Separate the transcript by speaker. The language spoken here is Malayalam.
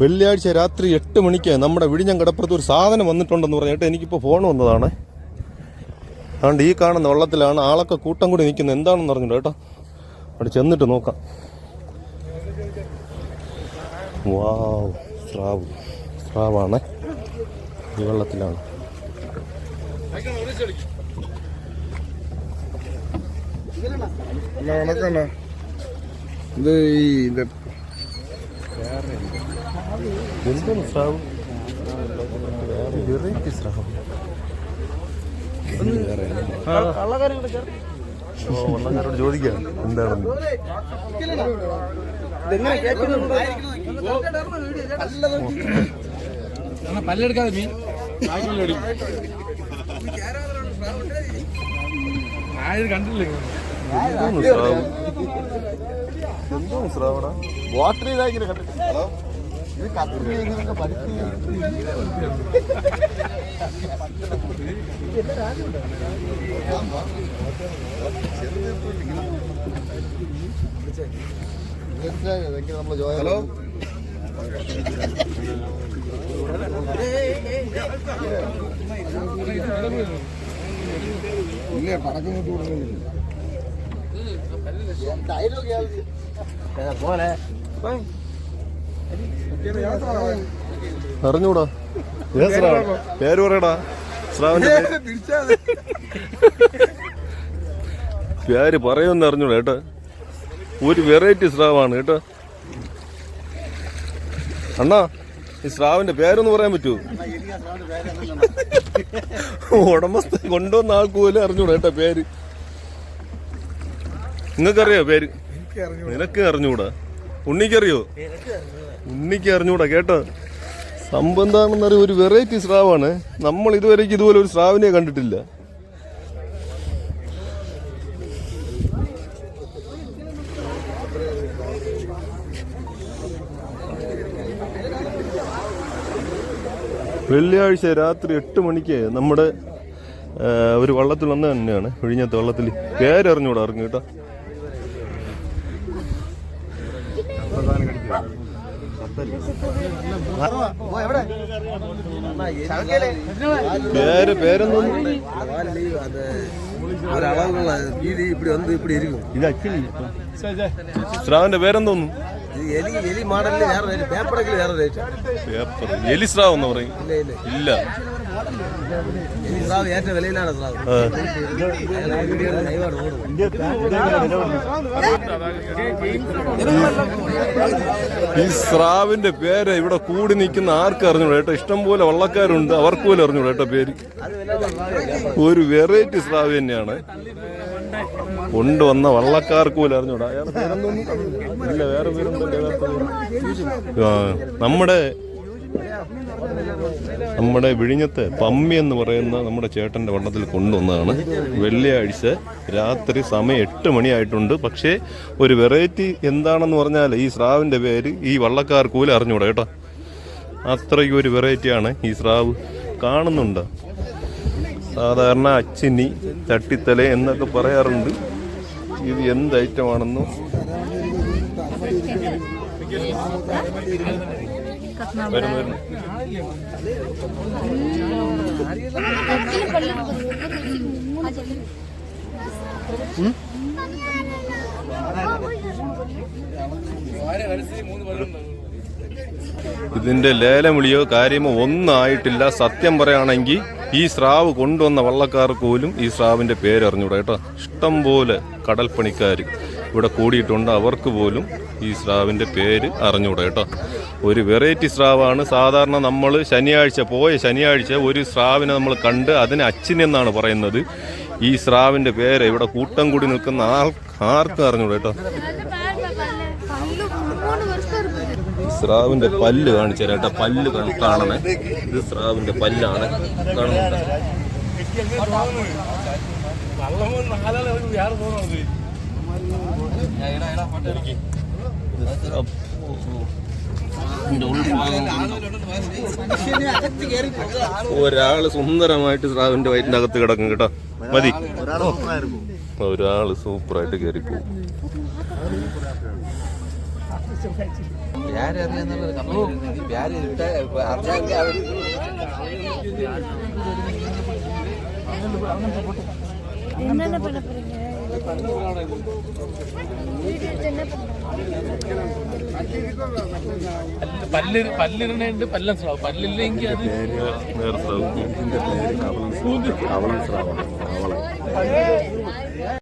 Speaker 1: വെള്ളിയാഴ്ച രാത്രി എട്ട് മണിക്ക് നമ്മുടെ വിഴിഞ്ഞം കടപ്പുറത്ത് ഒരു സാധനം വന്നിട്ടുണ്ടെന്ന് പറഞ്ഞിട്ട് എനിക്കിപ്പോൾ ഫോൺ വന്നതാണ്. അതുകൊണ്ട് ഈ കാണുന്ന വെള്ളത്തിലാണ് ആളൊക്കെ കൂട്ടം കൂടി നിൽക്കുന്നത്. എന്താണെന്ന് അറിഞ്ഞില്ല കേട്ടോ. അവിടെ ചെന്നിട്ട് നോക്കാം. വാവ് സ്രാവ്. സ്രാവാണ്. ഈ വെള്ളത്തിലാണ്.
Speaker 2: വണക്കண்ண ഇത് ഈ
Speaker 1: എന്താണ് സ്രാവ്? വെറൈറ്റി സ്രാവ്. വള്ളക്കാരോട് ചോദിക്കാം എന്താണെന്ന്.
Speaker 3: പല്ലെടുക്കാതെ മീൻ. ആയത് കണ്ടില്ലേ
Speaker 1: എന്താണ് സ്രാവ് എന്താണ് സ്രാവടാ വാട്ടർ നമ്മൾ ജോയ
Speaker 2: ഹലോ? ഇല്ലേ പടക്കം കൊണ്ട്
Speaker 1: അറിഞ്ഞൂടാ. പേര് പറയടാ. ശ്രാവന്റെ പേര്. പേര് പറയുമെന്ന് അറിഞ്ഞൂടാ കേട്ടോ. ഒരു വെറൈറ്റി സ്രാവാണ് കേട്ടോ. അണ്ണാ ഈ സ്രാവിന്റെ പേരൊന്ന് പറയാൻ പറ്റുമോ? ഉടമസ്ഥ കൊണ്ടുവന്ന ആൾക്ക് പോലും അറിഞ്ഞൂടാ കേട്ടോ പേര്. നിങ്ങൾക്കറിയോ പേര്? നിനക്ക് അറിഞ്ഞൂടാ. ഉണ്ണിക്കറിയോ? ഉണ്ണിക്ക് അറിഞ്ഞൂടാ കേട്ടോ. സംഭവം എന്താണെന്നറിയ ഒരു വെറൈറ്റി സ്രാവാണ്. നമ്മൾ ഇതുവരേക്ക് ഇതുപോലെ ഒരു സ്രാവിനെ കണ്ടിട്ടില്ല. വെള്ളിയാഴ്ച രാത്രി എട്ട് മണിക്ക് നമ്മുടെ ഒരു വള്ളത്തിൽ വന്ന തന്നെയാണ്. വിഴിഞ്ഞത്തെ വള്ളത്തിൽ. പേരറിഞ്ഞൂടാ അറിഞ്ഞു കേട്ടോ. പേര് പേരെന്തോന്നു
Speaker 4: ഒരളവുള്ള വീതി இப்படி வந்து இப்படி இருக்கும்
Speaker 1: ഇത് അച്ഛനി സ്രാവിന്റെ പേരെന്തോന്നു
Speaker 4: இது எலி எலி மாடல்ல வேற ரேட் பேப்பரக்கில் வேற ரேட்
Speaker 1: പേപ്പർ എലിസ്രാവ് എന്ന് പറയും
Speaker 4: இல்ல இல்ல
Speaker 1: ഇല്ല
Speaker 4: எலி ஸ்ராவ் ஏற்ற விலையிலான ஸ்ராவ்
Speaker 1: ആ.
Speaker 4: கைவாடு ஓடும்
Speaker 1: ഈ സ്രാവിന്റെ പേര് ഇവിടെ കൂടി നിൽക്കുന്ന ആർക്കും അറിഞ്ഞൂടെ? കേട്ടോ ഇഷ്ടം പോലെ വള്ളക്കാരുണ്ട് അവർക്ക് പോലും അറിഞ്ഞൂടെ പേര്. ഒരു വെറൈറ്റി സ്രാവ് തന്നെയാണ്. കൊണ്ടുവന്ന വള്ളക്കാർക്ക് പോലും അറിഞ്ഞൂടാ. വേറെ നമ്മുടെ നമ്മുടെ വിഴിഞ്ഞത്തെ പമ്മി എന്ന് പറയുന്ന നമ്മുടെ ചേട്ടന്റെ വണ്ണത്തിൽ കൊണ്ടുവന്നതാണ്. വെള്ളിയാഴ്ച രാത്രി സമയം എട്ട് മണിയായിട്ടുണ്ട്. പക്ഷേ ഒരു വെറൈറ്റി എന്താണെന്ന് പറഞ്ഞാൽ ഈ സ്രാവിന്റെ പേര് ഈ വള്ളക്കാർ കൂലി അറിഞ്ഞൂടെ കേട്ടോ. അത്രയ്ക്ക് ഒരു വെറൈറ്റിയാണ് ഈ സ്രാവ്. കാണുന്നുണ്ട്. സാധാരണ അച്ചിനി ചട്ടിത്തല എന്നൊക്കെ പറയാറുണ്ട്. ഇത് എന്ത് ഐറ്റമാണെന്നും? ഇതിന്റെ ലേലമുളിയോ കാര്യമോ ഒന്നും ആയിട്ടില്ല സത്യം പറയുകയാണെങ്കിൽ ഈ സ്രാവ് കൊണ്ടുവന്ന വള്ളക്കാർക്ക് പോലും ഈ സ്രാവിന്റെ പേര് അറിഞ്ഞൂടാ കേട്ടോ. ഇഷ്ടം പോലെ കടൽപ്പണിക്കാർ ഇവിടെ കൂടിയിട്ടുണ്ട്. അവർക്ക് പോലും ഈ സ്രാവിന്റെ പേര് അറിഞ്ഞൂടെ കേട്ടോ. ഒരു വെറൈറ്റി സ്രാവാണ്. സാധാരണ നമ്മൾ ശനിയാഴ്ച പോയ ശനിയാഴ്ച ഒരു സ്രാവിനെ നമ്മൾ കണ്ട് അതിന് അച്ഛനെന്നാണ് പറയുന്നത്. ഈ സ്രാവിന്റെ പേര് ഇവിടെ കൂട്ടം കൂടി നിൽക്കുന്ന ആൾ ആർക്കും അറിഞ്ഞൂടാ കേട്ടോ? സ്രാവിന്റെ പല്ല് കാണിച്ചു തരാം കേട്ടോ. പല്ല് കാണണേ. ഇത് സ്രാവിന്റെ പല്ലാണ്. കാണുന്നുണ്ട്? ഒരാള് സുന്ദരമായിട്ട് സ്രാവിന്റെ വയറ്റിന്റെ അകത്ത് കിടക്കും കേട്ടോ മതി ഒരാള് സൂപ്പറായിട്ട് കയറി പോകും
Speaker 3: പേരറിയാന്നുള്ളത് കമ്പനി പേര് ഇട്ട അറിഞ്ഞാൽ അവർ
Speaker 5: என்னென்ன பண்ண போறீங்க
Speaker 1: പല്ല് പല്ലിരുന്നുണ്ട് പല്ലൻ സ്രാവ് പല്ലില്ലെങ്കിൽ അത്
Speaker 6: കവളം സ്രാവാണ് കവളം